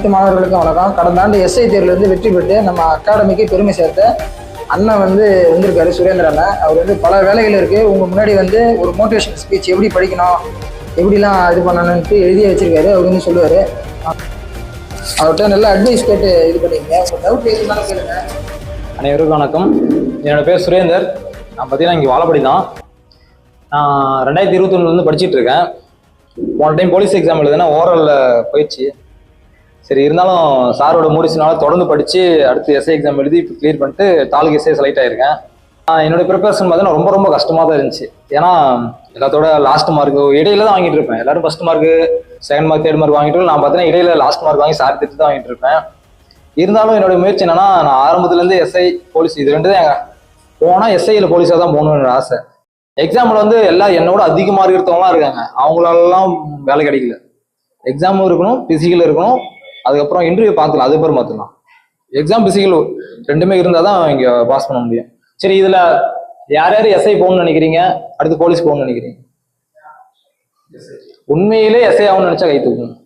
அனைத்து மாணவர்களுக்கும் வணக்கம். கடந்த ஆண்டு எஸ்ஐ தேர்விலிருந்து வெற்றி பெற்று நம்ம அகாடமிக்கு பெருமை சேர்த்த அண்ணன் வந்து வந்திருக்காரு சுரேந்திர அண்ணன். அவர் வந்து பல வேலைகள் இருக்கு. உங்க முன்னாடி வந்து ஒரு மோட்டிவேஷன் ஸ்பீச் எப்படி படிக்கணும் எப்படிலாம் இது பண்ணணும்ட்டு எழுதி வச்சிருக்காரு. அவர் வந்து சொல்லுவாரு. அவர்கிட்ட நல்ல அட்வைஸ் கேட்டு இது பண்ணிக்கங்க உங்கள் டவுட் எதுனாலும் கேளுங்க. அனைவருக்கும் வணக்கம். என்னோட பேர் சுரேந்தர். நான் பார்த்தீங்கன்னா இங்கே வாழப்படி தான். நான் ரெண்டாயிரத்தி இருபத்தொன்னுலேருந்து படிச்சிட்டு இருக்கேன். போன டைம் போலீஸ் எக்ஸாம் எழுதுனா ஓரலில் போயிடுச்சு. சரி இருந்தாலும் சாரோட முடிச்சுனால தொடர்ந்து படித்து அடுத்து எஸ்ஐ எக்ஸாம் எழுதி இப்போ கிளியர் பண்ணிட்டு தாலுக்கு எஸ்ஐ செலக்ட் ஆயிருக்கேன். என்னோட ப்ரிப்பரேஷன் பார்த்தீங்கன்னா ரொம்ப ரொம்ப கஷ்டமாக தான் இருந்துச்சு. ஏன்னா எல்லாத்தோட லாஸ்ட் மார்க் இடையில தான் வாங்கிட்டு இருப்பேன். எல்லாரும் first mark second mark third mark வாங்கிட்டு நான் பார்த்தீங்கன்னா இடையில லாஸ்ட் மார்க் வாங்கி சார் திட்டு தான் வாங்கிட்டு இருப்பேன். இருந்தாலும் என்னோட முயற்சி என்னன்னா நான் ஆரம்பத்துல இருந்து எஸ்ஐ போலீஸ் இது ரெண்டு தான் போனால் போனா எஸ்ஐல போலீஸா தான் போகணும்னு ஆசை. எக்ஸாம்ல வந்து எல்லாம் என்னோட அதிக மார்க் எடுத்தவங்களாம் இருக்காங்க. அவங்களாலாம் வேலை கிடைக்கல. எக்ஸாமும் இருக்கணும் பிசிக்கல் இருக்கணும் அதுக்கப்புறம் இன்டர்வியூ பார்த்துக்கலாம் அது பேர் மாற்றலாம் எக்ஸாம் பிசிக்கல் ரெண்டுமே இருந்தால் தான் இங்கே பாஸ் பண்ண முடியும். சரி இதில் யார் யார் எஸ்ஐ போகணும்னு நினைக்கிறீங்க? அடுத்து போலீஸ் போகணும்னு நினைக்கிறீங்க? உண்மையிலே எஸ்ஐ ஆகணும்னு நினச்சா கை தூக்கணும்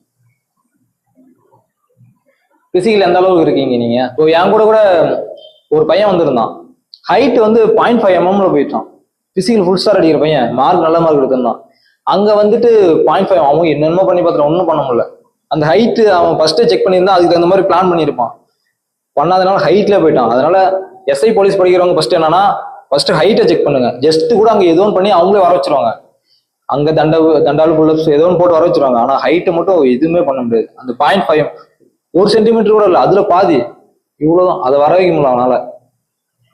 பிசிக்கல் எந்த அளவுக்கு இருக்கீங்க நீங்க? இப்போ என் கூட கூட ஒரு பையன் வந்திருந்தான். ஹைட் வந்து பாயிண்ட் ஃபைவ் எம்எம்ல போயிட்டான். பிசிக்கல் ஃபுல் ஸ்டார் அடிக்கிற பையன். மார்க் நல்ல மார்க் எடுத்திருந்தான். அங்க வந்துட்டு பாயிண்ட் ஃபைவ் அவன் என்னென்னமோ பண்ணி பார்த்துட்டு ஒன்றும் பண்ண முடியல. அந்த ஹைட் அவன் ஃபர்ஸ்டே செக் பண்ணியிருந்தா அதுக்கு தகுந்த மாதிரி பிளான் பண்ணியிருப்பான். பண்ணாதனால ஹைட்ல போயிட்டான். அதனால எஸ்ஐ போலீஸ் படிக்கிறவங்க ஃபர்ஸ்ட் என்னன்னா ஃபர்ஸ்ட் ஹைட்டை செக் பண்ணுங்க. ஜஸ்ட் கூட அங்கே ஏதோ ஒன்று பண்ணி அவங்களே வர வச்சிருவாங்க. அங்க தண்ட தண்டாலு புல்லப்ஸ் ஏதோ ஒன்று போட்டு வர வச்சிருவாங்க. ஆனா ஹைட்டை மட்டும் எதுவுமே பண்ண முடியாது. அந்த பாயிண்ட் ஃபைவ் ஒரு சென்டிமீட்டர் கூட இல்லை அதுல பாதி. இவ்வளவுதான். அதை வர வைக்க முடியல அவனால.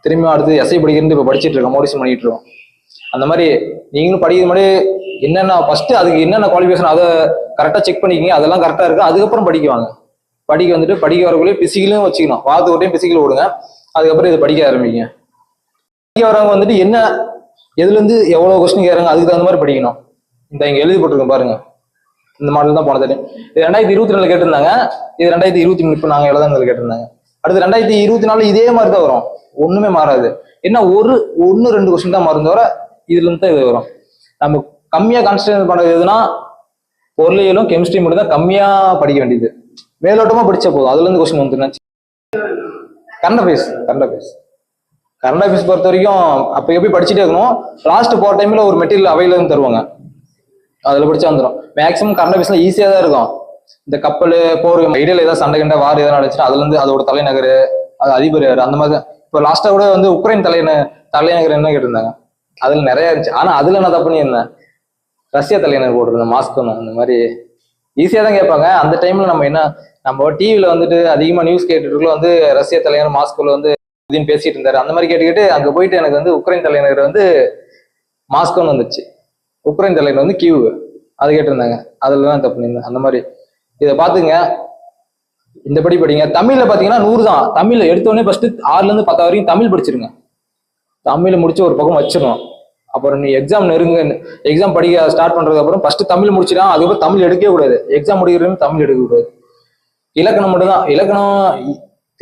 திரும்பி அடுத்து எஸ்ஐ படிக்கிறது இப்போ படிச்சிட்டு இருக்கோம் மோடிஷன் பண்ணிட்டு இருக்கோம். அந்த மாதிரி நீங்களும் படிக்கிற மாதிரி என்னென்ன ஃபர்ஸ்ட் அதுக்கு என்னென்ன குவாலிஃபிகேஷன் அதை கரெக்டாக செக் பண்ணிக்கிங்க. அதெல்லாம் கரெக்டாக இருக்கு. அதுக்கப்புறம் படிக்குவாங்க படிக்க வந்துட்டு படிக்க வரக்குள்ளே பிசிக்கலும் வச்சுக்கணும். வாத்து ஒரு டைம் பிசிக்கல் விடுங்க அதுக்கப்புறம் இதை படிக்க ஆரம்பிங்க. படிக்க வரவங்க வந்துட்டு என்ன எதுலேருந்து எவ்வளோ கொஸ்டின் கேட்குறாங்க அதுக்கு தகுந்த மாதிரி படிக்கணும். இந்த இங்கே எழுதி போட்டிருக்கேன் பாருங்க. இந்த மாடல் தான் போன தெரியும் இது ரெண்டாயிரத்தி இருபத்தி நாலு கேட்டிருந்தாங்க. இது ரெண்டாயிரத்தி இருபத்தி மூணு இப்போ நாங்கள் எழுதாங்க கேட்டிருந்தாங்க. அடுத்து ரெண்டாயிரத்தி இருபத்தி நாலு இதே மாதிரி தான் வரும். ஒன்றுமே மாறாது. என்ன ஒரு ஒன்று ரெண்டு கொஸ்டின் தான் மாறும் தவிர இதுலேருந்து தான் இது வரும். நம்ம கம்மியாக கான்சன்ட்ரேட் பண்ணது எதுனா பொருளியலும் கெமிஸ்ட்ரி மட்டும் தான் கம்மியாக படிக்க வேண்டியது. மேலோட்டமாக படிச்சா போதும். அதுலேருந்து கொஸ்டின் வந்துருந்துச்சு current affairs current affairs current affairs பொறுத்த வரைக்கும் அப்போ எப்படி படிச்சுட்டே இருக்கணும்? லாஸ்ட் போகிற டைமில் ஒரு மெட்டீரியல் அவைலபிள் தருவாங்க. அதில் படிச்சா வந்துடும் மேக்ஸிமம் கரண்ட் அஃபேர்ஸ்ல ஈஸியாக தான் இருக்கும். இந்த கப்பல் போர் இடையில ஏதாவது சண்டை கண்ட வார் எதாவது நடந்துச்சுன்னா அதுலேருந்து அதோட தலைநகர் அது அதிபர் யார்? அந்த மாதிரி தான். இப்போ லாஸ்ட்டாக கூட வந்து உக்ரைன் தலைந தலைநகர் என்ன கேட்டிருந்தாங்க? அதில் நிறையா இருந்துச்சு. ஆனால் அதில் நான் தப்பு பண்ணியிருந்தேன். ரஷ்ய தலைநகர் போட்டிருந்தேன் மாஸ்கோன்னு அந்த மாதிரி ஈஸியாக தான் கேட்பாங்க. அந்த டைம்ல நம்ம என்ன நம்ம டிவியில் வந்துட்டு அதிகமாக நியூஸ் கேட்டுட்டு வந்து ரஷ்ய தலைநகர் மாஸ்கோல வந்து இதுன்னு பேசிட்டு இருந்தார். அந்த மாதிரி கேட்டுக்கிட்டு அங்கே போயிட்டு எனக்கு வந்து உக்ரைன் தலைநகர் வந்து மாஸ்கோன்னு வந்துச்சு. உக்ரைன் தலைநகர் வந்து கியூ அது கேட்டிருந்தாங்க. அதில் தான் தப்பு நின்று அந்த மாதிரி. இதை பார்த்துங்க. இந்த படி படிங்க. தமிழில் பார்த்தீங்கன்னா நூறு தான். தமிழில் எடுத்தோடனே ஃபஸ்ட்டு ஆறுலேருந்து பத்தா வரைக்கும் தமிழ் படிச்சிருங்க. தமிழை முடிச்சு ஒரு பக்கம் வச்சிடணும். அப்புறம் நீ எக்ஸாம் நெருங்க எக்ஸாம் படிக்க ஸ்டார்ட் பண்றதுக்கு அப்புறம் ஃபர்ஸ்ட் தமிழ் முடிச்சிடா அதுக்கப்புறம் தமிழ் எடுக்கவே கூடாது. எக்ஸாம் முடிக்கிறதும் தமிழ் எடுக்க கூடாது. இலக்கணம் மட்டும்தான். இலக்கணம்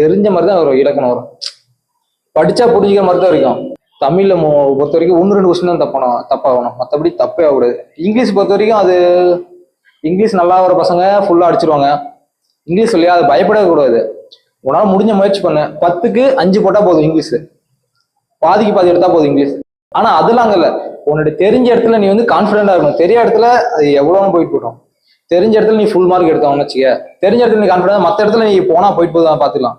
தெரிஞ்ச மாதிரி தான் வரும் இலக்கணம் வரும். படிச்சா புரிஞ்சுக்கிற மாதிரி தான் இருக்கும். தமிழ்ல மொ- பொறுத்த வரைக்கும் ஒன்று ரெண்டு கொஸ்டின் தான் தப்பான தப்பாகணும். மற்றபடி தப்பே ஆகக்கூடாது. இங்கிலீஷ் பொறுத்த வரைக்கும் அது இங்கிலீஷ் நல்லா வர பசங்க ஃபுல்லாக அடிச்சிருவாங்க. இங்கிலீஷ் சொல்லியா அது பயப்படவே கூடாது முடிஞ்ச முயற்சி பண்ண. பத்துக்கு அஞ்சு போட்டால் போதும் இங்கிலீஷ். பாதிக்கு பாதி எடுத்தால் போதும் இங்கிலீஷ். ஆனா அதெல்லாம் அங்க இல்ல. உன்னோட தெரிஞ்ச இடத்துல நீ வந்து கான்பிடண்டா இருக்கணும். தெரிய இடத்துல அது எவ்வளவு போயிட்டு போட்டோம் தெரிஞ்ச இடத்துல நீ ஃபுல் மார்க் எடுத்தவன்னு வச்சுக்க. தெரிஞ்ச இடத்துல நீ கான்பிடன்ட் மத்த இடத்துல நீ போனா போயிட்டு போதும் பாத்துக்கலாம்.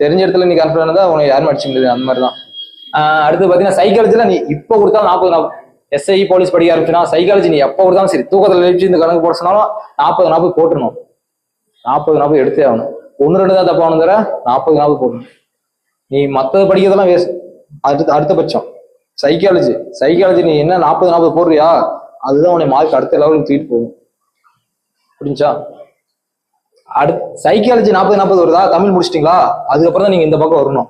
தெரிஞ்ச இடத்துல நீ கான்பிடன்ட் தான் உனக்கு யாரும் அடிச்சு முடியாது. அந்த மாதிரி தான் ஆஹ் அடுத்து பாத்தீங்கன்னா சைக்காலஜில நீ இப்போ கொடுத்தாலும் நாற்பது நாள் எஸ்ஐ போலீஸ் படிக்க ஆரம்பிச்சுனா சைக்காலஜி நீ எப்போ கொடுத்தாலும் சரி தூக்கத்துல எழுச்சி இந்த கணக்கு போட சொன்னாலும் நாற்பது நாற்பது போட்டுருணும் நாற்பது நாற்பது எடுத்தே ஆகணும். ஒன்று ரெண்டு தான் தப்பாகணும் தவிர நாற்பது நாற்பது போடணும். நீ மற்றது படிக்கிறதெல்லாம் வேஸ்ட் அடுத்த அடுத்தபட்சம் சைக்காலஜி சைக்காலஜி நீ என்ன நாற்பது நாற்பது போடுறியா? அதுதான் உன்னை மார்க் அடுத்த லெவலுக்கு தூக்கிட்டு போகும். புரிஞ்சா அடு சைக்காலஜி நாற்பது நாற்பது வருதா? தமிழ் முடிச்சிட்டிங்களா? அதுக்கப்புறம் தான் நீங்க இந்த பக்கம் வரணும்.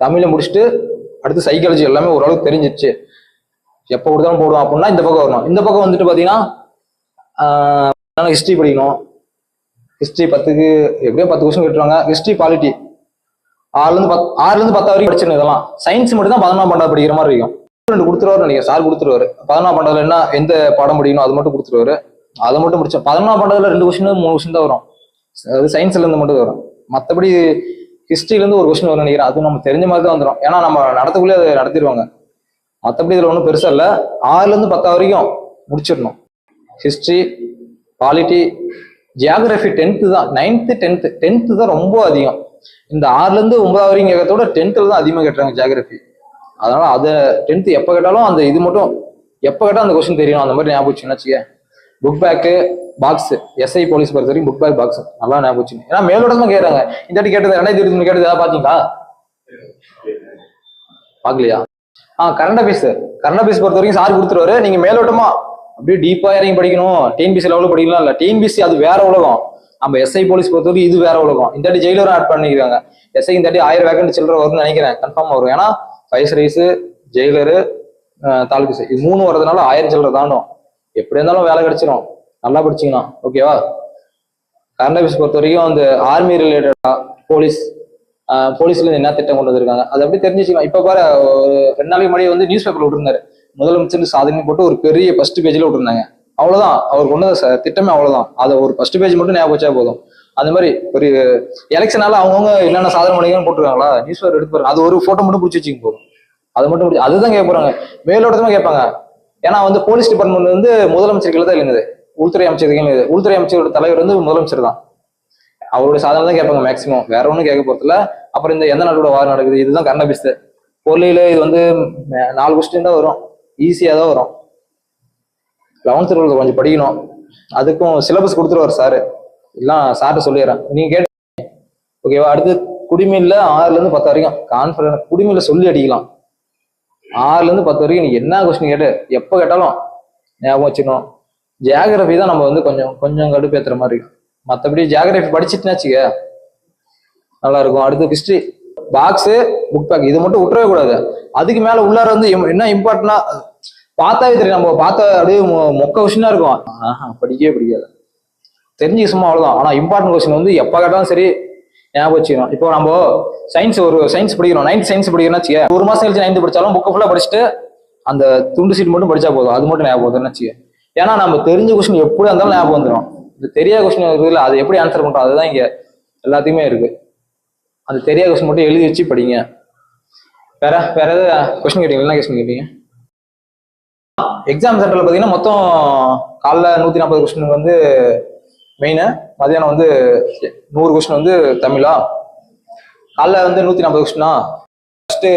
தமிழை முடிச்சுட்டு அடுத்து சைக்காலஜி எல்லாமே ஓரளவுக்கு தெரிஞ்சிருச்சு. எப்போ கொடுத்தாலும் போடுவோம் அப்படின்னா இந்த பக்கம் வரணும். இந்த பக்கம் வந்துட்டு பார்த்தீங்கன்னா ஹிஸ்ட்ரி படிக்கணும். ஹிஸ்ட்ரி பத்துக்கு எப்படியோ பத்து கொஸ்டின் கேட்டுருவாங்க. ஹிஸ்ட்ரி பாலிட்டி ஆறுலேருந்து பத் ஆறுலேருந்து பத்தாவது வரைக்கும் படிச்சிருந்தேன் இதெல்லாம். சயின்ஸ் மட்டும் தான் பதினொன்றாம் பன்னெண்டாவது படிக்கிற மாதிரி இருக்கும். ரெண்டு கொடுத்துருவாரு நினைக்கிறேன். சார் கொடுத்துருவாரு. பதினொன்றாம் பன்னெண்டாவது என்ன எந்த பாடம் முடியணும் அது மட்டும் கொடுத்துருவாரு. அதை மட்டும் முடிச்சோம் பதினொன்றாம் பண்டத்துல ரெண்டு கொஸ்டின் மூணு கொஸ்டின் தான் வரும். அது சயின்ஸ்ல இருந்து மட்டும் வரும். மற்றபடி ஹிஸ்ட்ரியிலேருந்து ஒரு கொஸ்டின் வரும் நினைக்கிறேன். அது நம்ம தெரிஞ்ச மாதிரி தான் வந்துடும் ஏன்னா நம்ம நடத்தக்குள்ளே அதை நடத்திடுவாங்க. மற்றபடி இதில் ஒன்றும் பெருசா இல்லை. ஆறுலேருந்து பத்தாவது பத்தா வரைக்கும் முடிச்சிடணும். ஹிஸ்ட்ரி பாலிட்டி ஜியாகிரஃபி டென்த்து தான். நைன்த்து டென்த்து டென்த்து தான் ரொம்ப அதிகம். இந்த ஆறுல இருந்து ஒன்பதாவது வரைக்கும் கேட்கறதோட டென்த்தில் தான் அதிகமாக கேட்டாங்க ஜியாகிரபி அதனால அதை டென்த்து எப்போ கேட்டாலும் அந்த இது மட்டும் எப்போ கேட்டால் அந்த கொஸ்டின் தெரியணும் அந்த மாதிரி ஞாபகம் வச்சுன்னு வச்சுக்க book back box SI police பொறுத்த வரைக்கும் புக் பேக் பாக்ஸ் நல்லா ஞாபகம் வச்சு ஏன்னா மேலோட்டமா கேட்கறாங்க இந்த வாட்டி கேட்டது ரெண்டாயிரத்தி இருபத்தி கேட்டது ஏதாவது பார்த்தீங்களா பாக்கலையா? ஆ கரண்ட் அஃபேர்ஸ் கரண்ட் அஃபேர்ஸ் பொறுத்த வரைக்கும் சார் கொடுத்துருவாரு. நீங்க மேலோட்டமா அப்படியே டீப்பா இறங்கி படிக்கணும். டிஎன்பிசி லெவலில் படிக்கலாம் இல்ல. டிஎன்பிசி அது வேற உலகம். நம்ம எஸ்ஐ போலீஸ் பொறுத்த வரைக்கும் இது வேற உலகம். இந்த வாட்டி ஜெயிலரும் ஆட் பண்ணிக்கிறாங்க எஸ்ஐ இந்த வாட்டி ஆயிரம் வேகண்ட் சில்லற வரும்னு நினைக்கிறேன். கன்ஃபார்ம் வரும். ஏன்னா ஃபைஸ் ரைஸ் ஜெயிலரு தாலுக்கு இது மூணு வரதுனால ஆயிரம் சில்லற தாண்டும். எப்படி இருந்தாலும் வேலை கிடைச்சிடும் நல்லா படிச்சீங்கன்னா. ஓகேவா கரண்ட் அஃபேர்ஸ் பொறுத்த வரைக்கும் அந்த ஆர்மி ரிலேட்டடா போலீஸ் போலீஸ்ல இருந்து என்ன திட்டம் கொண்டு வந்திருக்காங்க? அது அப்படி தெரிஞ்சுக்கலாம்? இப்ப பாரு ரெண்டு நாளைக்கு முன்னாடி வந்து நியூஸ் பேப்பர்ல விட்டுருந்தாரு. முதலமைச்சர் சாதனை போட்டு ஒரு பெரிய ஃபர்ஸ்ட் பேஜ்ல விட்டுருந்தாங்க. அவ்வளவுதான். அவர் கொண்டு வந்த திட்டமே அவ்வளவுதான். அதை ஒரு ஃபர்ஸ்ட் பேஜ் மட்டும் ஞாபகம் வச்சா போதும். அந்த மாதிரி ஒரு எலெக்ஷனால அவங்கவுங்க என்னென்ன சாதனை பண்ணிக்கன்னு போட்டுருக்காங்களா? நியூஸ் பேப்பர் எடுத்து பாருங்க. அது ஒரு போட்டோ மட்டும் பிடிச்சி வச்சுக்க போதும். அது மட்டும் பிடிச்சி அதுதான் கேட்க போறாங்க. மேலோட்டமா கேட்பாங்க. ஏன்னா வந்து போலீஸ் டிபார்ட்மெண்ட் வந்து முதலமைச்சர் கீழே தான் இருந்தது உள்துறை அமைச்சர் கீழே உள்துறை அமைச்சரோட தலைவர் வந்து முதலமைச்சர் தான். அவரோட சாதனை தான் கேட்பாங்க மேக்சிமம் வேற ஒன்றும் கேட்க போறதில்ல. அப்புறம் இந்த எந்த நாட்டோட வாரம் நடக்குது? இதுதான் கரண்ட் அபிஸ் பொருளையில இது வந்து நாலு கொஸ்டின் தான் வரும். ஈஸியாக தான் வரும். லெவன்த் டுவெல்த் கொஞ்சம் படிக்கணும். அதுக்கும் சிலபஸ் கொடுத்துருவார் சார் எல்லாம் சார்ட்ட சொல்லிடுறேன். நீங்க கேட்டு ஓகேவா அடுத்து குடிமையில ஆறுலேருந்து பத்து வரைக்கும். கான்ஃபிடன்ஸ் குடிமையில சொல்லி அடிக்கலாம். ஆறுலேருந்து பத்து வரைக்கும் நீ என்ன கொஸ்டின் கேட்டு எப்போ கேட்டாலும் ஞாபகம் வச்சுக்கணும். ஜியாகிரபி தான் நம்ம வந்து கொஞ்சம் கொஞ்சம் கடுப்பேத்துற மாதிரி இருக்கும். மற்றபடி ஜியாகிரபி படிச்சுட்டுனாச்சுக்க நல்லா இருக்கும். அடுத்து ஹிஸ்ட்ரி பாக்ஸு புக் பேக் இது மட்டும் விட்டுறவே கூடாது. அதுக்கு மேலே உள்ளார வந்து என்ன இம்பார்ட்டனா பார்த்தாவே தெரியும்? நம்ம பார்த்த அப்படியே மொக்க கொஸ்டினா இருக்கும். படிக்கவே பிடிக்காது. தெரிஞ்சு சும்மா அவ்வளோதான் ஆனால் இம்பார்ட்டன்ட் கொஸ்டின் வந்து எப்போ கேட்டாலும் சரி ஞாபகம் வச்சுக்கணும். இப்போ நம்ம சயின்ஸ் ஒரு சயின்ஸ் படிக்கிறோம். நைன்த் சயின்ஸ் படிக்கிறோம்னா வச்சுக்க ஒரு மாசம் கழிச்சு நைன்த் படிச்சாலும் புக்கு ஃபுல்லாக படிச்சுட்டு அந்த துண்டு சீட் மட்டும் படிச்சா போதும். அது மட்டும் ஞாபகம் வந்துடும் வச்சுக்க ஏன்னா நம்ம தெரிஞ்ச கொஸ்டின் எப்படி இருந்தாலும் ஞாபகம் வந்துடும் இந்த தெரியாத கொஸ்டின் இருக்குதுல்ல அது எப்படி ஆன்சர் பண்ணுறோம் அதுதான் இங்கே எல்லாத்தையுமே இருக்கு. அந்த தெரியாத கொஸ்டின் மட்டும் எழுதி வச்சு படிங்க. வேற வேற ஏதாவது கொஸ்டின் கேட்டீங்க என்ன கொஸ்டின் கேட்டீங்க? எக்ஸாம் சென்டர்ல பார்த்தீங்கன்னா மொத்தம் காலைல நூற்றி நாற்பது கொஸ்டின் வந்து மெயினு மதியானம் வந்து நூறு கொஸ்டின் வந்து தமிழா? காலைல வந்து நூற்றி நாற்பது கொஸ்டினா ஃபஸ்ட்டு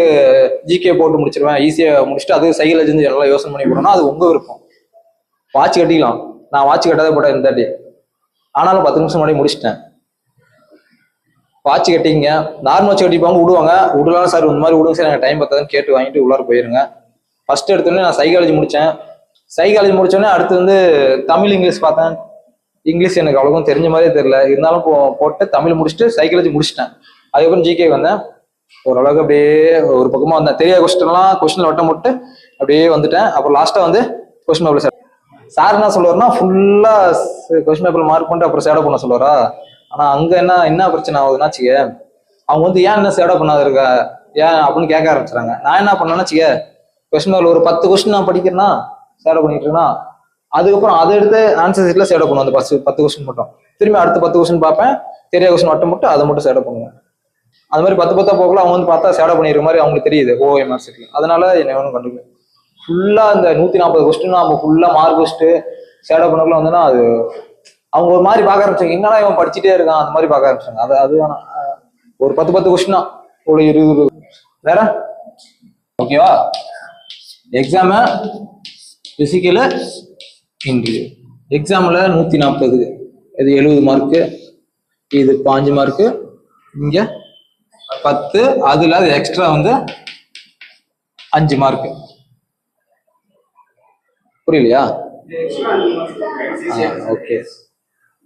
ஜிகே போட்டு முடிச்சிருவேன். ஈஸியாக முடிச்சுட்டு அது சைக்கிள் இருந்து எல்லாம் யோசனை பண்ணி போடணும் அது உங்கள் விருப்பம். வாட்ச் கட்டிக்கலாம். நான் வாட்ச் கட்டாதே போட்டேன் இந்த தாட்டி ஆனாலும் பத்து நிமிஷம் முன்னாடி முடிச்சிட்டேன். வாட்ச் கட்டிங்க நார்மல் வாட்ச் கட்டிப்பாங்க விடுவாங்க. விடலாம் சார் இந்த மாதிரி விடுங்க சார் எனக்கு டைம் பத்தாதுன்னு கேட்டு வாங்கிட்டு உள்ளார போயிருங்க. ஃபர்ஸ்ட் எடுத்தோடனே நான் சைக்காலஜி முடித்தேன் சைக்காலஜி முடித்தோடனே அடுத்து வந்து தமிழ் இங்கிலீஷ் பார்த்தேன். இங்கிலீஷ் எனக்கு அவ்வளோக்கும் தெரிஞ்ச மாதிரியே தெரியல. இருந்தாலும் போ போட்டு தமிழ் முடிச்சுட்டு சைக்காலஜி முடிச்சிட்டேன். அதுக்கப்புறம் ஜிகே வந்தேன். ஓரளவுக்கு அப்படியே ஒரு பக்கமாக வந்தேன். தெரியாத கொஸ்டின்லாம் கொஸ்டின் வட்டம் போட்டு அப்படியே வந்துட்டேன். அப்புறம் லாஸ்ட்டாக வந்து கொஸ்டின் பேப்பர் சார் சார் என்ன சொல்லுவாருன்னா ஃபுல்லாக கொஸ்டின் பேப்பர் மார்க் பண்ணிட்டு அப்புறம் சேடை பண்ண சொல்லுவாரா? ஆனால் அங்கே என்ன என்ன பிரச்சனை ஆகுதுன்னா வச்சுக்க அவங்க வந்து ஏன் என்ன சேடை பண்ணாது இருக்கா? ஏன் அப்படின்னு கேட்க ஆரம்பிச்சாங்க நான் என்ன பண்ணேன்னா வச்சுக்க கொஸ்டின் ஒரு பத்து கொஸ்டின் நான் படிக்கிறேன்னா சேட பண்ணிட்டு இருக்கேன்னா அதுக்கப்புறம் அதை எடுத்து ஆன்சர் சீட்ல சேட பண்ணுவோம். அந்த பத்து பத்து கொஸ்டின் மட்டும். திரும்பி அடுத்த பத்து கொஸ்டின் பார்ப்பேன். தெரியாத கொஸ்டின் மட்டும் மட்டும் அதை மட்டும் சேட பண்ணுவேன் அது மாதிரி பத்து பத்தா போகல அவங்க வந்து பார்த்தா சேட பண்ணிடுற மாதிரி அவங்களுக்கு தெரியுது ஓஎம்ஆர் சீட்ல அதனால என்ன ஒன்றும் கண்டுக்கல. ஃபுல்லா இந்த நூத்தி நாற்பது கொஸ்டின் நம்ம ஃபுல்லா மார்க் வச்சுட்டு சேட பண்ணக்குள்ள வந்தோன்னா அது அவங்க ஒரு மாதிரி பார்க்க ஆரம்பிச்சாங்க. என்னடா இவன் படிச்சுட்டே இருக்கான்? அந்த மாதிரி பார்க்க ஆரம்பிச்சாங்க. அது அது வேணாம். ஒரு பத்து பத்து கொஸ்டின் தான். ஒரு இருபது. வேற? ஓகேவா எக்ஸாமு பிசிக்கலு இன்டர்வியூ எக்ஸாமில் நூற்றி நாற்பது இது எழுபது மார்க்கு இது பாஞ்சு மார்க்கு இங்கே பத்து. அதில் அது எக்ஸ்ட்ரா வந்து அஞ்சு மார்க்கு புரியலையா? ஓகே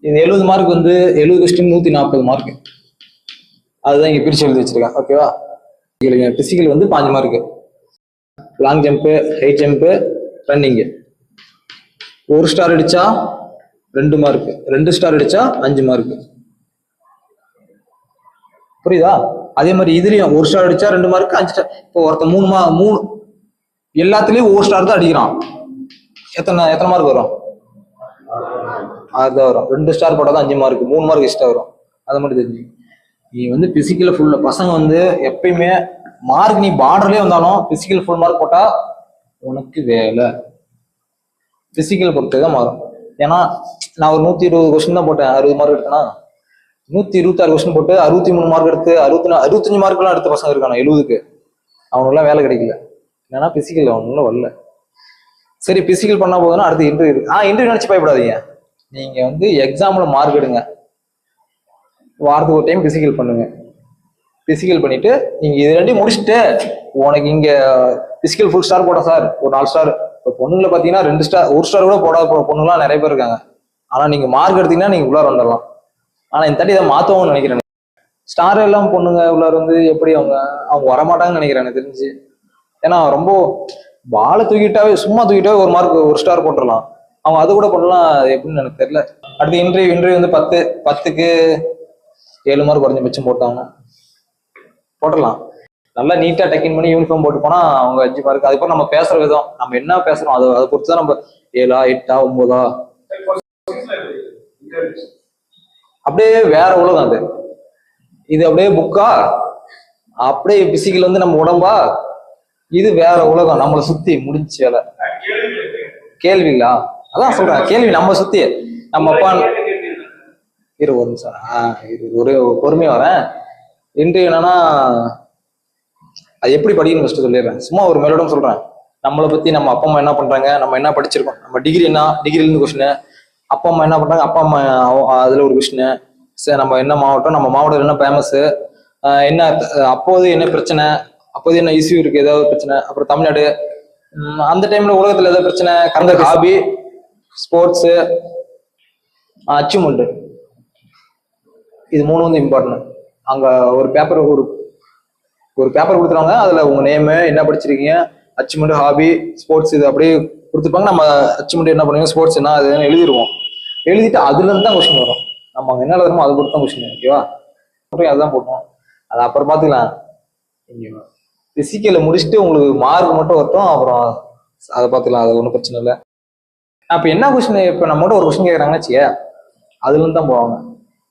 இது எழுபது மார்க் வந்து எழுபது கொஸ்டின் நூற்றி நாற்பது மார்க் அதுதான் இங்கே பிரித்து எழுதி வச்சிருக்கேன். ஓகேவா பிசிக்கல் வந்து பாஞ்சு mark long jump high jump running ஒரு ஸ்டார் அடிச்சா ரெண்டு மார்க்கு ரெண்டு ஸ்டார் அடிச்சா அஞ்சு மார்க்கு புரியுதா? அதே மாதிரி இதுலயும் ஒரு ஸ்டார் அடித்தா ரெண்டு மார்க்கு அஞ்சு ஸ்டார் இப்போ ஒருத்தன் மூணு மா மூணு எல்லாத்துலயும் ஒரு ஸ்டார் தான் அடிக்கிறான். எத்தனை எத்தனை மார்க் வரும்? அதுதான் வரும். ரெண்டு ஸ்டார் போட்டால் தான் அஞ்சு மார்க் மூணு மார்க் எக்ஸ்ட்ரா வரும். அதை மட்டும் தெரிஞ்சு நீ வந்து பிசிக்கல் ஃபுல்லாக பசங்க வந்து எப்பயுமே மார்க் நீ பார்டர்லேயே வந்தாலும் பிசிக்கல் ஃபுல் மார்க் போட்டா உனக்கு வேலை. பிசிக்கல் பொறுத்து தான் மாறும். ஏன்னா நான் ஒரு நூத்தி இருபது கொஸ்டின் தான் போட்டேன். அறுபது மார்க் எடுத்தேன்னா நூத்தி இருபத்தாறு கொஸ்டின் போட்டு அறுபத்தி மூணு மார்க் எடுத்து அறுபத்தி நாலு அறுபத்தஞ்சு மார்க்லாம் எடுத்த பசங்க இருக்காங்க எழுபதுக்கு. அவனுக்குலாம் வேலை கிடைக்கல. ஏன்னா பிசிக்கல் அவனுக்குள்ள வரல. சரி பிசிக்கல் பண்ணால் போதுன்னா அடுத்து இன்டர்வியூ இருக்கு. ஆ இன்டர்வியூ நினச்சி பயப்படாதீங்க. நீங்க வந்து எக்ஸாம்ல மார்க் எடுங்க. வாரத்துக்கு ஒரு டைம் பிசிக்கல் பண்ணுங்க. பிசிக்கல் பண்ணிட்டு நீங்க இது ரெண்டையும் முடிச்சுட்டு உனக்கு இங்க பிசிக்கல் ஃபுல் ஸ்டார் போட சார் ஒரு நாலு ஸ்டார் இப்போ பொண்ணுங்களை பார்த்தீங்கன்னா ரெண்டு ஸ்டார் ஒரு ஸ்டார் கூட போடாத போட பொண்ணுங்களாம் நிறைய பேர் இருக்காங்க. ஆனா நீங்க மார்க் எடுத்தீங்கன்னா நீங்க உள்ளார வந்துடலாம். ஆனா இந்த தாட்டி இதை மாத்தவும் நினைக்கிறேன். ஸ்டார் எல்லாம் பொண்ணுங்க உள்ளார வந்து எப்படி அவங்க அவங்க வரமாட்டாங்கன்னு நினைக்கிறேன் எனக்கு தெரிஞ்சு. ஏன்னா ரொம்ப பாலை தூக்கிட்டாவே சும்மா தூக்கிட்டாவே ஒரு மார்க் ஒரு ஸ்டார் போட்டுடலாம். அவங்க அது கூட பண்ணலாம் அது எப்படின்னு எனக்கு தெரியல. அடுத்து இன்டர்வியூ இன்டர்வியூ வந்து பத்து பத்துக்கு ஏழு மார்க் குறைஞ்சபட்சம் போட்டாங்க. போட்டுடலாம் நல்லா நீட்டா டக்கின் பண்ணி யூனிஃபார்ம் போட்டு போனா அவங்க அஞ்சு மார்க் அதுக்கப்புறம் நம்ம பேசுற விதம் நம்ம என்ன பேசுறோம் அதை அதை பொறுத்து தான் நம்ம ஏழா எட்டா ஒன்பதா? அப்படியே வேற உலகம் அது. இது அப்படியே புக்கா அப்படியே பிசிக்கல் வந்து நம்ம உடம்பா? இது வேற உலகம். நம்மளை சுத்தி முடிஞ்ச வேலை. கேள்விங்களா? அதான் சொல்றேன். கேள்வி நம்ம சுத்தி. நம்ம அப்பா இரு ஒரு நிமிஷம். ஆ ஒரு பொறுமையா வரேன். இன்றைய என்னன்னா அது எப்படி படிக்கணும் ஃபர்ஸ்ட் சொல்லிடுறேன். சும்மா ஒரு மேலோடம் சொல்றேன். நம்மளை பத்தி நம்ம அப்பா அம்மா என்ன பண்றாங்க நம்ம என்ன படிச்சிருக்கோம்? நம்ம டிகிரி என்ன? டிகிரில இருந்து கொஸ்டின் அப்பா அம்மா என்ன பண்றாங்க? அப்பா அம்மா அதுல ஒரு கொஸ்டின் சரி நம்ம என்ன மாவட்டம்? நம்ம மாவட்டம் என்ன ஃபேமஸ் என்ன அப்போது என்ன பிரச்சனை? அப்போது என்ன இஷ்யூ இருக்கு? ஏதாவது பிரச்சனை? அப்புறம் தமிழ்நாடு. அந்த டைம்ல உலகத்துல ஏதாவது பிரச்சனை? கரண்ட் ஹாபி ஸ்போர்ட்ஸ் அச்சீவ்மெண்ட் இது மூணு வந்து இம்பார்ட்டன்ட் அங்கே ஒரு பேப்பர் ஒரு ஒரு பேப்பர் கொடுத்துருவாங்க. அதில் உங்கள் நேமு என்ன படிச்சிருக்கீங்க அச்சீவ்மெண்ட் ஹாபி ஸ்போர்ட்ஸ் இது அப்படியே கொடுத்துருப்பாங்க. நம்ம அச்சீவ்மெண்ட் என்ன பண்ணுவோம் ஸ்போர்ட்ஸ் என்ன அதுன்னு எழுதிருவோம் எழுதிட்டு அதுலேருந்து தான் கொஸ்டின் வரும். நம்ம அங்கே என்ன எழுதுறோமோ அது கொடுத்து தான் கொஸ்டின் ஓகேவா அப்புறம் அதுதான் போட்டோம். அது அப்புறம் பார்த்துக்கலாம். நீங்க பிசிக்கலை முடிச்சுட்டு உங்களுக்கு மார்க் மட்டும் வரட்டும். அப்புறம் அதை பார்த்துக்கலாம் அது ஒன்றும் பிரச்சனை இல்லை. அப்போ என்ன கொஸ்டின் இப்போ நம்ம மட்டும் ஒரு கொஸ்டின் கேட்குறாங்கன்னு வச்சுக்க அதுலேருந்து தான் போவாங்க.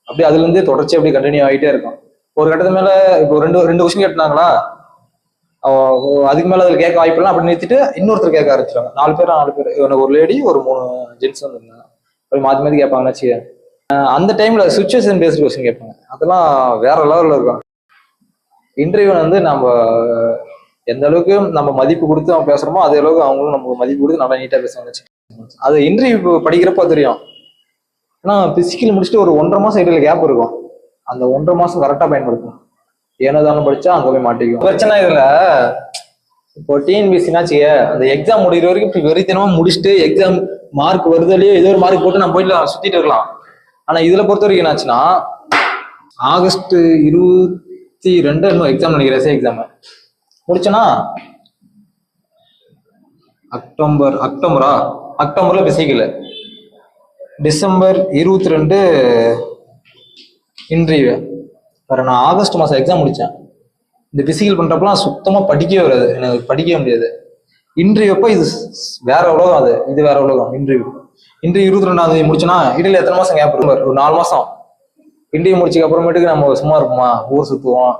அப்படியே அதுலேருந்து தொடர்ச்சி அப்படியே கண்டினியூ ஆகிட்டே இருக்கும். ஒரு கட்டத்து மேல இப்போ ரெண்டு ரெண்டு கொஸ்டின் கேட்டாங்களா அதுக்கு மேல அதுல கேட்க வாய்ப்பு அப்படி நிறுத்திட்டு இன்னொருத்தர் கேட்க ஆரம்பிச்சிருவாங்க. நாலு பேர் நாலு பேர். எனக்கு ஒரு லேடி ஒரு மூணு ஜென்ஸ் வந்துருந்தாங்க அப்படி மாத்தி மாத்தி கேட்பாங்கன்னு வச்சுக்க அந்த டைம்ல சுச்சுவேஷன் பேஸ்ட் கொஸ்டின் கேட்பாங்க. அதெல்லாம் வேற லெவல்ல இருக்கும். இன்டர்வியூ வந்து நம்ம எந்த அளவுக்கு நம்ம மதிப்பு கொடுத்து அவங்க பேசுறோமோ அதே அளவுக்கு அவங்களும் நமக்கு மதிப்பு கொடுத்து நல்லா நீட்டா பேசுவாங்க அது இன்டர்வியூ படிக்கிறப்போ தெரியும். ஆனா பிசிக்கல் முடிச்சுட்டு ஒரு ஒன்றரை மாசம் இடையில கேப் இருக்கும். அந்த ஒன்றரை மாசம் கரெக்டா பயன்படுத்தணும். தானே படிச்சா அங்க போய் மாட்டிக்கும். பிரச்சனை இதுல இப்போ டிஎன்பிசினாச்சு அந்த எக்ஸாம் முடிகிற வரைக்கும் இப்படி வெறித்தனமா முடிச்சுட்டு எக்ஸாம் மார்க் வருதுலயே ஏதோ ஒரு மார்க் போட்டு நான் போயிட்டு சுத்திட்டு இருக்கலாம். ஆனா இதுல பொறுத்த வரைக்கும் என்னாச்சுன்னா ஆகஸ்ட் இருபத்தி ரெண்டு இன்னும் எக்ஸாம் நினைக்கிறேன் எஸ்ஏ எக்ஸாம் முடிச்சனா அக்டோபர் அக்டோபரா? அக்டோபர்ல பிசிக்கல். டிசம்பர் இருபத்தி ரெண்டு இன்டர்வியூ. வேற நான் ஆகஸ்ட் மாசம் எக்ஸாம் முடிச்சேன். இந்த பிசிக்கல் பண்றப்பலாம் சுத்தமா படிக்கவே வராது. எனக்கு படிக்கவே முடியாது. இன்டர்வியூ அப்போ இது வேற உலகம் அது. இது வேற உலகம் இன்டர்வியூ இன்டர்வியூ இருபத்தி ரெண்டாம் தேதி முடிச்சுன்னா இடையில எத்தனை மாசம் கேப் இருக்கும் ஒரு நாலு மாசம். இன்டர்வியூ முடிச்சதுக்கு அப்புறமேட்டுக்கு நம்ம சும்மா இருப்போமா? ஊர் சுத்துவோம்.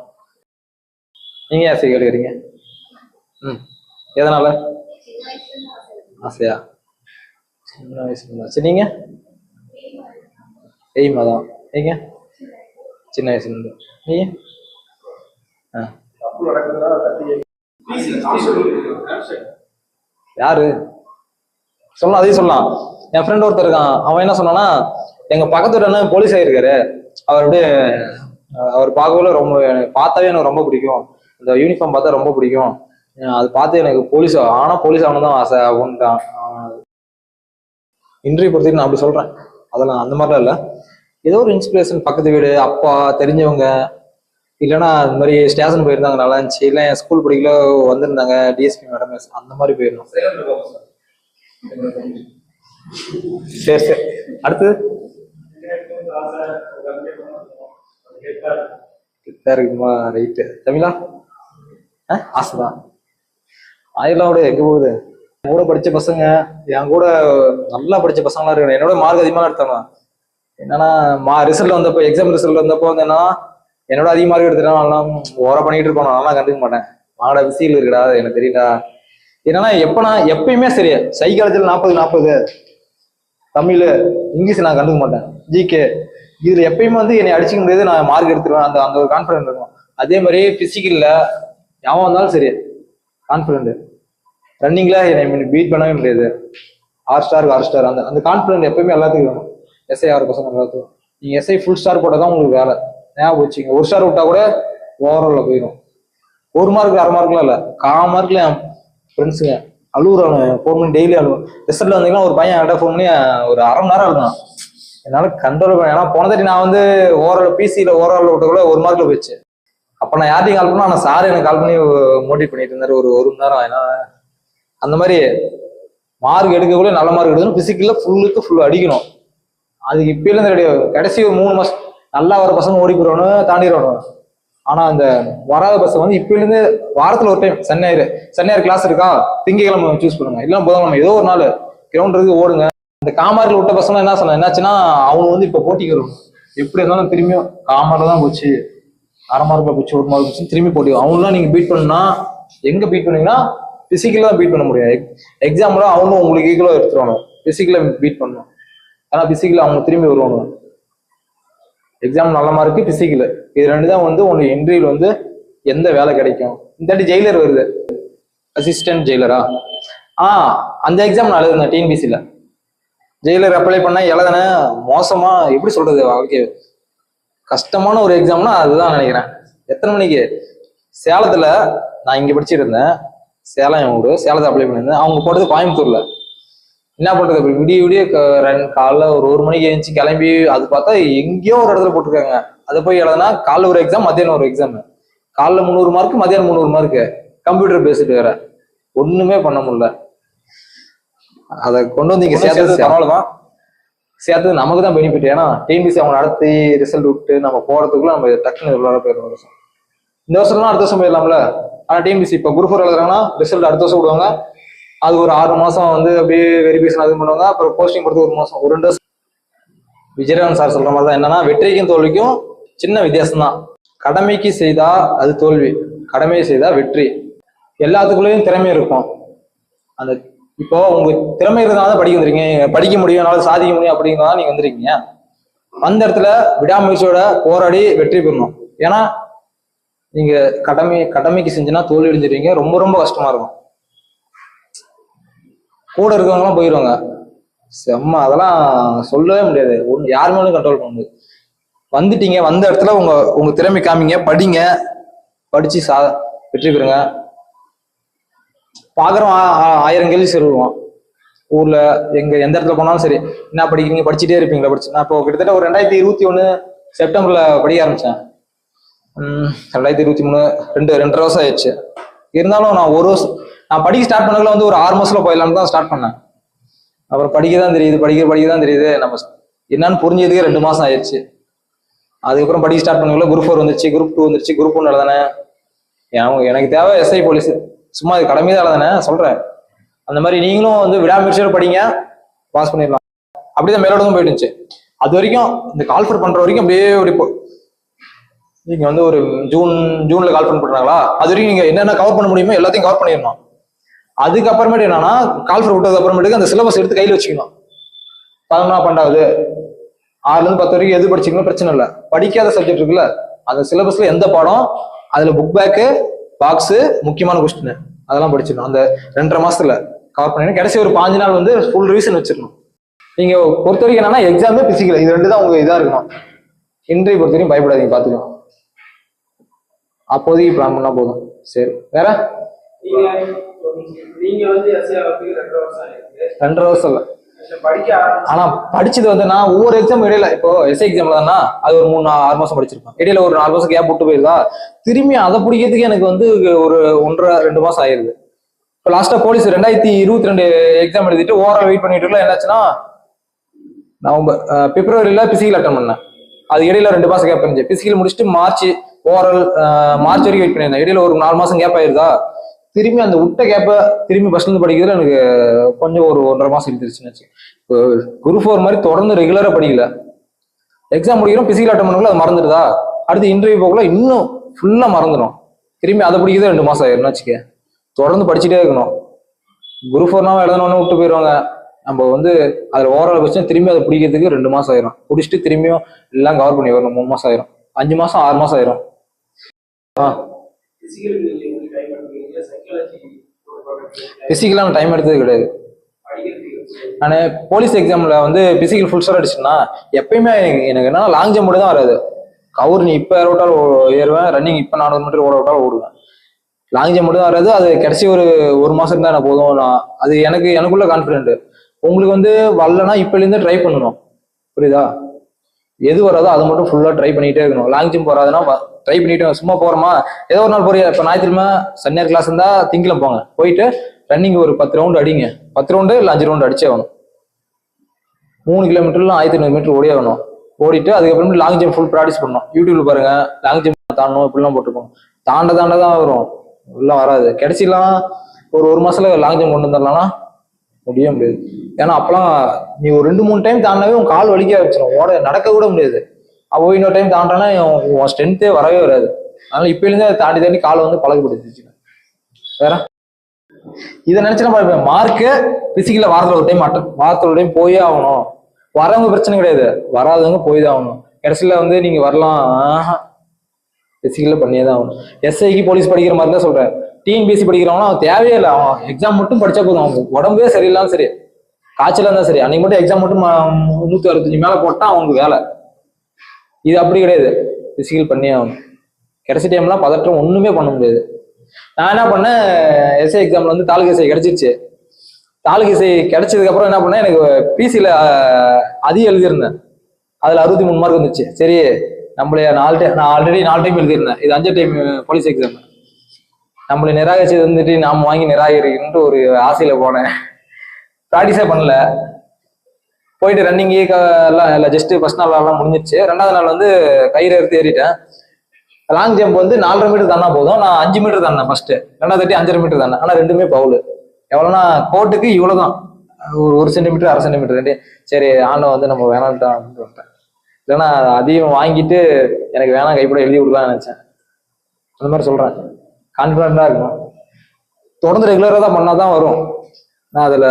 நீங்க ஏன் ஆசை கேட்குறீங்க ம். எதனால? ஆசையா? சின்ன வயசுல சரி நீங்க? எய்மா தான் நீங்க? சின்ன வயசுலேருந்து நீ ஆ. யாரு? சொல்லலாம் அதையும் சொல்லலாம். என் ஃப்ரெண்ட் ஒருத்தர் இருக்கான். அவன் என்ன சொன்னான்னா எங்க பக்கத்து வீட்டு போலீஸ் ஆயிருக்காரு. அவர் அப்படியே அவர் பார்க்கவே ரொம்ப எனக்கு பார்த்தாவே எனக்கு ரொம்ப பிடிக்கும். இந்த யூனிஃபார்ம் பார்த்தா ரொம்ப பிடிக்கும். அது பார்த்து எனக்கு போலீஸ் ஆனா போலீஸ் ஆகணும் தான் ஆசை. அப்படின்ட்டான் இன்டர்வியூ பொறுத்தவரைக்கும் நான் அப்படி சொல்றேன். அதெல்லாம் அந்த மாதிரிலாம் இல்லை. ஏதோ ஒரு இன்ஸ்பிரேஷன் பக்கத்து வீடு அப்பா தெரிஞ்சவங்க. இல்லைன்னா அது மாதிரி ஸ்டேஷன் போயிருந்தாங்க நல்லா இருந்துச்சு. இல்லை என் ஸ்கூல் படிக்கல வந்திருந்தாங்க டிஎஸ்பி மேடம் அந்த மாதிரி போயிடணும் சரி சரி. அடுத்தது? இருக்குமா? ரைட்டு தமிழா? ஆசைதான். ஆயிரம் விட எங்க போகுது? என் கூட படிச்ச பசங்க என் கூட நல்லா படிச்ச பசங்களா இருக்கணும் என்னோட மார்க் அதிகமாக எடுத்தாங்க என்னன்னா மா ரிசல்ட் வந்தப்போ எக்ஸாம் ரிசல்ட் வந்தப்போ வந்து என்னன்னா என்னோட அதிக மார்க் எடுத்துட்டா நல்லா ஓர பண்ணிட்டு இருக்கோம் நான் கண்டுக்க மாட்டேன். மாட விசியில் இருக்குடா அது எனக்கு தெரியல என்னன்னா எப்ப நான் எப்பயுமே சரி. சைக்காலஜியில் நாற்பது நாற்பது தமிழ் இங்கிலீஷ் நான் கண்டுக்க மாட்டேன். ஜிகே இதுல எப்பயுமே வந்து என்னை அடிச்சுக்க முடியாது. நான் மார்க் எடுத்துருவேன். அந்த அந்த ஒரு கான்ஃபிடென்ட் இருக்கும். அதே மாதிரி பிசிக்கல்ல யாவும் வந்தாலும் சரி. கான்ஃபிடென்ட் ரன்னிங்ல என்னை பீட் பண்ணவே முடியாது. ஆர் ஸ்டார் ஆர் ஸ்டார் அந்த அந்த கான்ஃபிடென்ட் எப்பயுமே எல்லாத்துக்கும் வேணும் எஸ்ஐ ஆறு பசங்க எல்லாத்துக்கும் நீங்கள் எஸ்ஐ ஃபுல் ஸ்டார் போட்டால் தான் உங்களுக்கு வேலை. ஞாபகம் வச்சுங்க ஒரு ஸ்டார் விட்டா கூட ஓவரால போயிடும். ஒரு மார்க் அரை மார்க்லாம் இல்லை. கா மார்க்கில் என் ஃப்ரெண்ட்ஸுங்க அழுகுறாங்க ஃபோன் பண்ணி டெய்லி அழுவேன். ரிசல்ட் வந்தீங்கன்னா ஒரு பையன் என்கிட்ட ஃபோன் பண்ணி ஒரு அரை மணி நேரம் அழுதான். என்னால் கண்ட்ரோல் பண்ண ஏன்னா போன தட்டி நான் வந்து ஓவரால் பிசியில் ஓவரால் விட்ட கூட ஒரு மார்க்கில் போயிடுச்சு. அப்போ நான் யார்ட்டையும் கால் பண்ணால். ஆனால் சார் எனக்கு கால் பண்ணி மோட்டிவேட் பண்ணிட்டு இருந்தார். ஒரு ஒரு மணி நேரம். ஏன்னா அந்த மாதிரி மார்க் எடுக்கக்குள்ள நல்ல மார்க் எடுக்கணும். பிசிக்கல்ல ஃபுல்லுக்கு ஃபுல் அடிக்கணும். அதுக்கு இப்பயில இருந்து ரெடி கடைசி ஒரு மூணு மாசம் நல்லா வர பசங்க ஓடி போயிடணும் தாண்டிடணும் ஆனா அந்த வராத பஸ் வந்து இப்பயிலேருந்து வாரத்துல ஒரு டைம் சன்னியாயிரு சன்னியார் கிளாஸ் இருக்கா? திங்கக்கிழமை சூஸ் பண்ணுங்க. இல்ல புதன்கிழமை. ஏதோ ஒரு நாள். கிரவுண்ட் இருக்கு ஓடுங்க. இந்த காமாரில் விட்ட பசங்க என்ன சொன்ன என்னாச்சுன்னா அவங்க வந்து இப்ப போட்டிக்கு வரும் எப்படி இருந்தாலும் திரும்பியும் காமாரில் தான் போச்சு. அரை மார்க்ல போச்சு ஒரு மார்க் போச்சு திரும்பி போட்டி. அவங்களாம் நீங்க பீட் பண்ணா எங்க பீட் பண்ணீங்கன்னா பிசிக்கலா தான் பீட் பண்ண முடியும். எக்ஸாம்ல அவங்க உங்களுக்கு ஈக்குவலா எடுத்துருவாங்க பிசிக்கலா பீட் பண்ணணும். ஏன்னா பிசிக்கல் அவங்க திரும்பி வருவாங்க. எக்ஸாம் நல்ல மார்க்கு பிசிக்கல் இது ரெண்டு தான் வந்து உங்களுக்கு இன்டர்வியூல வந்து எந்த வேலை கிடைக்கும். இந்த ஜெயிலர் வருது. அசிஸ்டன்ட் ஜெயிலரா ஆ அந்த எக்ஸாம் நான் எழுதுனேன் டிஎன்பிசியில் ஜெயிலர் அப்ளை பண்ண எழுதுனேன். மோசமா எப்படி சொல்றது வாழ்க்கை கஷ்டமான ஒரு எக்ஸாம்னா அதுதான் நினைக்கிறேன். எத்தனை மணிக்கு? சேலத்துல நான் இங்க படிச்சுட்டு இருந்தேன். சேலம் என் ஊரு. சேலத்தை அப்ளை பண்ணியிருந்தேன். அவங்க போட்டது கோயம்புத்தூர்ல. என்ன பண்றது அப்படி விடிய விடிய ரெண்டு காலைல ஒரு ஒரு மணிக்கு எழுந்துச்சு கிளம்பி அது பார்த்தா எங்கேயோ ஒரு இடத்துல போட்டிருக்காங்க. அதை போய் எழுதுனா காலைல ஒரு எக்ஸாம் மத்தியானம் ஒரு எக்ஸாம் காலைல முந்நூறு மார்க் மத்தியானம் முந்நூறு மார்க் கம்ப்யூட்டர் பேசிட்டு வேற. ஒண்ணுமே பண்ண முடியல. அதை கொண்டு வந்து இங்க சேர்த்தது பரவாயில்லதான் சேர்த்தது நமக்கு தான் பெனிஃபிட் ஏன்னா டிஎன்பிசி அவங்க நடத்தி ரிசல்ட் விட்டு நம்ம போறதுக்குள்ள நம்ம டக்குன்னு விளாட போயிடும் வருஷம் இந்த வருஷம்லாம் அடுத்த வருஷம் போயிடலாம்ல. ஆனா டிஎன்பிசி இப்போ குரூப் எழுதுறாங்கன்னா ரிசல்ட் அடுத்த வருஷம் விடுவாங்க. அது ஒரு ஆறு மாசம் வந்து அப்படியே வெரிஃபிகேஷன் அது பண்ணுவாங்க. அப்புறம் போஸ்டிங் கொடுத்து ஒரு மாசம். ஒரு ரெண்டு வருஷம். விஜயராமன் சார் சொல்ற மாதிரி தான் என்னன்னா வெற்றிக்கும் தோல்விக்கும் சின்ன வித்தியாசம் தான் கடமைக்கு செய்தா அது தோல்வி. கடமையை செய்தா வெற்றி. எல்லாத்துக்குள்ளேயும் திறமை இருக்கும். அந்த இப்போ உங்க திறமை இருந்தால் தான் படிக்க வந்துருக்கீங்க. படிக்க முடியும் என்னால் சாதிக்க முடியும் அப்படிங்கிறதா நீங்க வந்திருக்கீங்க. அந்த இடத்துல விடாமுயற்சியோட போராடி வெற்றி பெறணும். ஏன்னா நீங்க கடமை கடமைக்கு செஞ்சுன்னா தோல்வி அடைஞ்சிருவீங்க. ரொம்ப ரொம்ப கஷ்டமா இருக்கும். கூட இருக்கிறவங்களாம் போயிடுவாங்க செம்ம அதெல்லாம் சொல்லவே முடியாது. ஒன்று யாருமே ஒன்றும் கண்ட்ரோல் பண்ண முடியாது. வந்துட்டீங்க வந்த இடத்துல உங்க உங்க திறமை காமிங்க படிங்க. படிச்சு சா வெற்றி பெறுங்க. பாக்குறோம் ஆயிரம் கேள்வி சொல்லுவோம் ஊர்ல எங்க எந்த இடத்துல போனாலும் சரி என்ன படிக்கிறீங்க? படிச்சுட்டே இருப்பீங்களா? படிச்சு நான் இப்போ கிட்டத்தட்ட ஒரு ரெண்டாயிரத்தி இருபத்தி ஒண்ணு செப்டம்பர்ல படிக்க ஆரம்பிச்சேன். ரெண்டாயிரத்தி இருபத்தி மூணு ரெண்டு ரெண்டரை வருஷம் ஆயிடுச்சு. இருந்தாலும் நான் ஒரு வருஷம் நான் படிக்க ஸ்டார்ட் பண்ணதுல வந்து ஒரு ஆறு மாசத்துல போயிடலாம்னு தான் ஸ்டார்ட் பண்ணேன். அப்புறம் படிக்க தான் தெரியுது படிக்க படிக்க தான் தெரியுது. நம்ம என்னன்னு புரிஞ்சதுக்கே ரெண்டு மாசம் ஆயிடுச்சு. அதுக்கப்புறம் படிக்க ஸ்டார்ட் பண்ணக்குள்ள குரூப் ஃபோர் வந்துருச்சு குரூப் டூ வந்துருச்சு குரூப் ஒன்று எழுதானே எனக்கு தேவை எஸ்ஐ போலீஸ் சும்மா இது கடமை தான் எழுதானே சொல்றேன். அந்த மாதிரி நீங்களும் வந்து விடாமுயற்சியோட படிங்க பாஸ் பண்ணிடலாம். அப்படிதான் மேலோடதும் போயிட்டு அது வரைக்கும் இந்த கால்ஃபர் பண்ற வரைக்கும் அப்படியே அப்படி நீங்க வந்து ஒரு ஜூன் ஜூன்ல கால்ஃபர் பண்றாங்களா அது வரைக்கும் நீங்க என்னென்ன கவர் பண்ண முடியுமோ எல்லாத்தையும் கவர் பண்ணிடணும். அதுக்கப்புறமேட்டு என்னன்னா கால்ஃபர் விட்டதுக்கு அப்புறமேட்டுக்கு அந்த சிலபஸ் எடுத்து கையில் வச்சுக்கணும். பதினொன்னா பன்னெண்டாவது ஆறுலேருந்து பத்து வரைக்கும் எது படிச்சீங்களோ பிரச்சனை இல்லை. படிக்காத சப்ஜெக்ட் இருக்குல்ல அந்த சிலபஸ்ல எந்த பாடம் அதுல புக் பேக்கு பாக்ஸு முக்கியமான கொஸ்டின் அதெல்லாம் படிச்சிடணும். அந்த ரெண்டரை மாசத்துல கவர் பண்ணிடணும் கடைசி ஒரு பாஞ்சு நாள் வந்து ஃபுல் ரிவிஷன் வச்சிடணும். நீங்க பொறுத்த வரைக்கும் என்னன்னா எக்ஸாமே பிசிக்கல் இது ரெண்டு தான் உங்க இதா இருக்கணும். இன்றைய பொறுத்த வரைக்கும் பயப்படாதீங்க பாத்துக்கலாம் அப்போதைக்கு பிளான் பண்ணா போதும். சரி. வேற? ரெண்டு வருஷம் இல்லை. ஆனா படிச்சது வந்து நான் ஒவ்வொரு எக்ஸாம் இடையில இப்போ எஸ்ஐ எக்ஸாம்ல தானா அது ஒரு மூணு ஆறு மாசம் படிச்சிருப்பேன். இடையில ஒரு நாலு மாசம் கேப் விட்டு போயிருதா? திரும்பி அதை பிடிக்கிறதுக்கு எனக்கு வந்து ஒரு ஒன்றரை ரெண்டு மாசம் ஆயிருது. இப்போ லாஸ்டா போலீஸ் ரெண்டாயிரத்தி இருபத்தி ரெண்டு எக்ஸாம் எழுதிட்டு ஓவரால் வெயிட் பண்ணிட்டு இருக்கல என்னாச்சுன்னா நவம்பர் பிப்ரவரியில பிசிக்கல் அட்டன் பண்ணேன். அது இடையில ரெண்டு மாசம் கேப் இருந்துச்சு. பிசிக்கல் முடிச்சுட்டு மார்ச் ஓவரால் மார்ச் வரைக்கும் வெயிட் பண்ணியிருந்தேன். இடையில ஒரு நாலு மாசம் கேப் ஆயிருதா? திரும்பி அந்த விட்ட கேப்ப திரும்பி ஃபர்ஸ்ட்ல இருந்து படிக்கிறதுல எனக்கு கொஞ்சம் ஒரு ஒன்றரை மாசம் இருந்துருச்சுன்னு வச்சு குரு ஃபோர் மாதிரி தொடர்ந்து ரெகுலரா படிக்கல. எக்ஸாம் முடிக்கிறோம் பிசிக்கல் அட்டன் பண்ணக்குள்ள அது மறந்துடுதா? அடுத்து இன்டர்வியூ போகல இன்னும் ஃபுல்லா மறந்துடும். திரும்பி அதை படிக்கிறதே ரெண்டு மாசம் ஆயிரும் வச்சுக்க தொடர்ந்து படிச்சுட்டே இருக்கணும். குரு ஃபோர்னாவும் எழுதணும்னு விட்டு போயிடுவாங்க நம்ம வந்து அதில் ஓவரால் கொஸ்டின் திரும்பி அதை பிடிக்கிறதுக்கு ரெண்டு மாசம் ஆயிரும். பிடிச்சிட்டு திரும்பியும் எல்லாம் கவர் பண்ணி வரணும் மூணு மாசம் ஆயிரும். அஞ்சு மாசம் ஆறு மாசம் ஆயிரும். ஆ பிசிக்கலுக்கு நீங்க எப்படி டைம் பண்ணுவீங்க சைக்காலஜி பிசிக்கலாக டைம் எடுத்தது கிடையாது. நான் போலீஸ் எக்ஸாமில் வந்து பிசிக்கல் ஃபுல் ஸ்டார் அடிச்சுன்னா எப்பயுமே எனக்கு- என்னன்னா லாங் ஜம்ப் மட்டும் தான் வராது. கவுர் நீ இப்போ ஏற ஏறுவேன். ரன்னிங் இப்போ நானூறு மீட்டர் ஓட விட்டாலும் ஓடுவேன். லாங் ஜம்ப் மட்டும் தான் வராது. அது கடைசி ஒரு ஒரு மாதம் தான் எனக்கு போதும்? நான் அது எனக்கு எனக்குள்ள கான்ஃபிடென்ட் உங்களுக்கு வந்து வரலன்னா இப்போலேருந்து ட்ரை பண்ணணும். புரியுதா? எது வராதோ அதை மட்டும் ஃபுல்லாக ட்ரை பண்ணிட்டே இருக்கணும். லாங் ஜம்ப் வராதுன்னா ட்ரை பண்ணிட்டு சும்மா போகிறோமா ஏதோ ஒரு நாள் போறியா? இப்போ ஞாயிற்றுக்கிழமை சன்னியார் கிளாஸ் இருந்தா திங்கிழமை போங்க. போயிட்டு ரன்னிங் ஒரு பத்து ரவுண்டு அடிங்க. பத்து ரவுண்டு இல்லை அஞ்சு ரவுண்டு அடிச்சே ஆகணும். மூணு கிலோமீட்டர்ல ஆயிரத்தி ஐநூறு மீட்டர் ஓடியே ஆகணும். ஓடிட்டு அதுக்கப்புறம் லாங் ஜம்ப் ஃபுல் ப்ராக்டிஸ் பண்ணணும். யூடியூப்ல பாருங்க. லாங் ஜம்ப் தாண்டணும் இப்படிலாம் போட்டுருக்கோம். தாண்ட தாண்ட தான் வரும். எல்லாம் வராது. கிடைச்சிலாம் ஒரு ஒரு மாசத்துல லாங் ஜம்ப் கொண்டு வந்துடலாம்னா முடிய முடியாது. ஏன்னா அப்பெல்லாம் நீ ஒரு ரெண்டு மூணு டைம் தாண்டினாவே உன் கால் வலிக்க வச்சிடும் ஓட நடக்க கூட முடியாது. அப்போ இன்னொரு டைம் தாண்டானா உன் ஸ்ட்ரென்த்தே வரவே வராது. அதனால இப்பயிலேருந்து அதை தாண்டி தாண்டி காலை வந்து பழக்கப்படுத்திச்சு வேற? இதை நினைச்சு நம்ம மார்க்கு பிசிக்கல வாரத்தில் ஒரு டைம் அட்டன் வாரத்தில் ஒரு டைம் போயே ஆகணும். வரவங்க பிரச்சனை கிடையாது. வராதவங்க போய் தான் ஆகணும். கடைசியில் வந்து நீங்கள் வரலாம். பிசிக்கல பண்ணியே தான் ஆகணும். எஸ்ஐக்கு போலீஸ் படிக்கிற மாதிரி தான் சொல்கிறேன் டிஎன்பிஎஸ்சி படிக்கிறவனா அவன் தேவையே இல்லை. அவன் எக்ஸாம் மட்டும் படிச்சா போதும். அவங்க உடம்பே சரியில்லாம சரி. காய்ச்சலாக இருந்தால் சரி. அன்னைக்கு மட்டும் எக்ஸாம் மட்டும் ம- நூத்தி அறுபத்தஞ்சு மேல போட்டா அவனுக்கு வேலை. இது அப்படி கிடையாது. பிசிக்கல் பண்ணி ஆகணும். கடைசி டைம்லாம் பதற்றம் ஒண்ணுமே பண்ண முடியாது. நான் என்ன பண்ணேன்? எஸ்ஐ எக்ஸாம்ல வந்து தாலுகா எஸ்ஐ கிடைச்சிருச்சு. தாலுகா இசை கிடைச்சதுக்கு அப்புறம் என்ன பண்ணேன்? எனக்கு பிசியில அதிகம் எழுதியிருந்தேன். அதுல அறுபத்தி மூணு மார்க் வந்துச்சு. சரி நம்மளைய நாலு டைம் நான் ஆல்ரெடி நாலு டைம் எழுதியிருந்தேன். இது அஞ்சு டைம் போலீஸ் எக்ஸாம் நம்மளை நிராகரிச்சது வந்துட்டு நாம வாங்கி நிராகரிக்கணும்னு ஒரு ஆசையில போனேன். ப்ராக்டிஸே பண்ணல. போயிட்டு ரன்னிங்கு எல்லாம் இல்லை ஜஸ்ட் ஃபர்ஸ்ட் நாள் எல்லாம் முடிஞ்சிருச்சு. ரெண்டாவது நாள் வந்து கயிறு எடுத்து ஏறிட்டேன். லாங் ஜம்ப் வந்து நாலரை மீட்டர் தானா போதும். நான் அஞ்சு மீட்டர் தானே ஃபர்ஸ்ட் ரெண்டாவது தாட்டி அஞ்சரை மீட்டர் தானே ஆனா ரெண்டுமே பவுல் எவ்வளோனா கோட்டுக்கு இவ்வளோதான் ஒரு ஒரு சென்டிமீட்டர் அரை சென்டிமீட்டர் ரெண்டு சரி ஆண்டவன் வந்து நம்ம வேணான்ட்டான் அப்படின்னு இல்லைன்னா அதிகம் வாங்கிட்டு எனக்கு வேணாம் கைப்பட எழுதி கொடுக்கலாம்னு நினைச்சேன். அந்த மாதிரி சொல்றேன் கான்ஃபிடண்டா இருக்கணும். தொடர்ந்து ரெகுலராக தான் பண்ணால் தான் வரும். நான் அதில்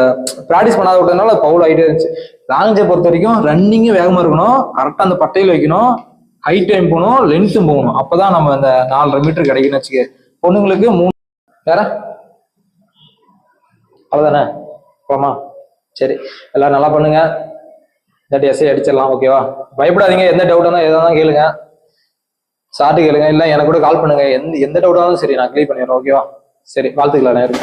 ப்ராக்டிஸ் பண்ணாத விட்டதுனால பவுல் ஆகிட்டே இருந்துச்சு. லாங் ஜம்ப் பொறுத்த வரைக்கும் ரன்னிங்கும் வேகமாக இருக்கணும். கரெக்டாக அந்த பட்டையில் வைக்கணும். ஹைட் டைம் போகணும் லென்த்தும் போகணும். அப்போ தான் நம்ம அந்த நாலரை மீட்டர் கிடைக்குன்னு வச்சுக்க. பொண்ணுங்களுக்கு மூணு வேற அவ்வளோதானே போமா சரி. எல்லாரும் நல்லா பண்ணுங்க. இந்த எஸ்ஐ அடிச்சிடலாம். ஓகேவா பயப்படாதீங்க. எந்த டவுட் எதாவது கேளுங்க. சாட்டு கேளுங்க. இல்லை எனக்கு கூட கால் பண்ணுங்க. எந்த எந்த டவுட்டாலும் சரி நான் கிளியர் பண்ணிடுறேன் ஓகேவா சரி வாழ்த்துக்கலாம் நேரம்